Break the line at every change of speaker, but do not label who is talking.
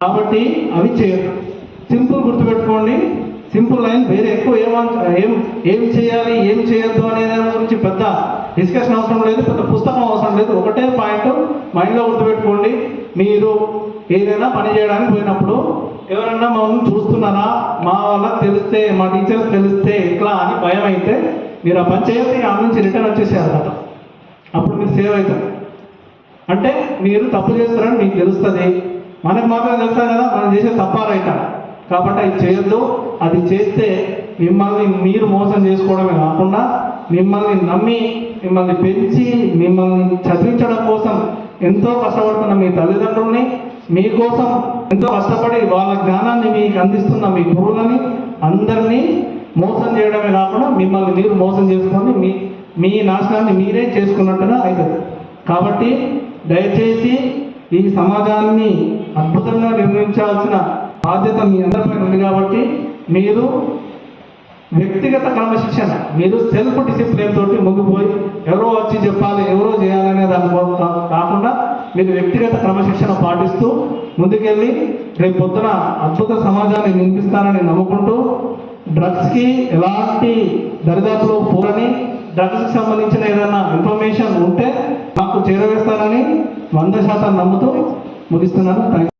కాబట్టి అవి చేయరు సింపుల్ గుర్తుపెట్టుకోండి. సింపుల్ లైన్ వేరే ఎక్కువ ఏమంటారు ఏం ఏం చేయాలి ఏం చేయొద్దు అనే దాని గురించి పెద్ద డిస్కషన్ అవసరం లేదు పెద్ద పుస్తకం అవసరం లేదు. ఒకటే పాయింట్ మైండ్లో గుర్తుపెట్టుకోండి. మీరు ఏదైనా పని చేయడానికి పోయినప్పుడు ఎవరన్నా మమ్మల్ని చూస్తున్నారా? మా వల్ల తెలిస్తే మా టీచర్స్ తెలిస్తే ఎట్లా అని భయం అయితే మీరు ఆ పని చేయతే ఆ నుంచి రిటర్న్ వచ్చేసేయాలన్నమాట అప్పుడు మీరు సేవ్ అవుతారు. అంటే మీరు తప్పు చేస్తారని మీకు తెలుస్తుంది. మనకు మాత్రం తెలుసా కదా మనం చేసే తప్ప కాబట్టి అది చేయొద్దు. అది చేస్తే మిమ్మల్ని మీరు మోసం చేసుకోవడమే కాకుండా మిమ్మల్ని నమ్మి మిమ్మల్ని పెంచి మిమ్మల్ని చదివించడం కోసం ఎంతో కష్టపడుతున్న మీ తల్లిదండ్రుల్ని మీకోసం ఎంతో కష్టపడి వాళ్ళ జ్ఞానాన్ని మీకు అందిస్తున్న మీ గురువులని అందరినీ మోసం చేయడమే కాకుండా మిమ్మల్ని మీరు మోసం చేసుకొని మీ మీ నాశనాన్ని మీరే చేసుకున్నట్టుగా అవుతుంది. కాబట్టి దయచేసి ఈ సమాజాన్ని అద్భుతంగా నిర్మించాల్సిన బాధ్యత మీ అందరిపైన ఉంది కాబట్టి మీరు వ్యక్తిగత క్రమశిక్షణ మీరు సెల్ఫ్ డిసిప్లిన్ తోటి ముగిపోయి ఎవరో వచ్చి చెప్పాలి ఎవరో చేయాలనే దాని కాకుండా మీరు వ్యక్తిగత క్రమశిక్షణ పాటిస్తూ ముందుకెళ్ళి రేపు పొద్దున అద్భుత సమాజాన్ని నిర్మిస్తానని నమ్ముకుంటూ డ్రగ్స్కి ఎలాంటి దరిదాపులో పోరని డ్రగ్స్కి సంబంధించిన ఏదైనా ఇన్ఫర్మేషన్ ఉంటే మాకు చేరవేస్తారని వంద శాతం నమ్ముతూ ముగిస్తున్నాను. థ్యాంక్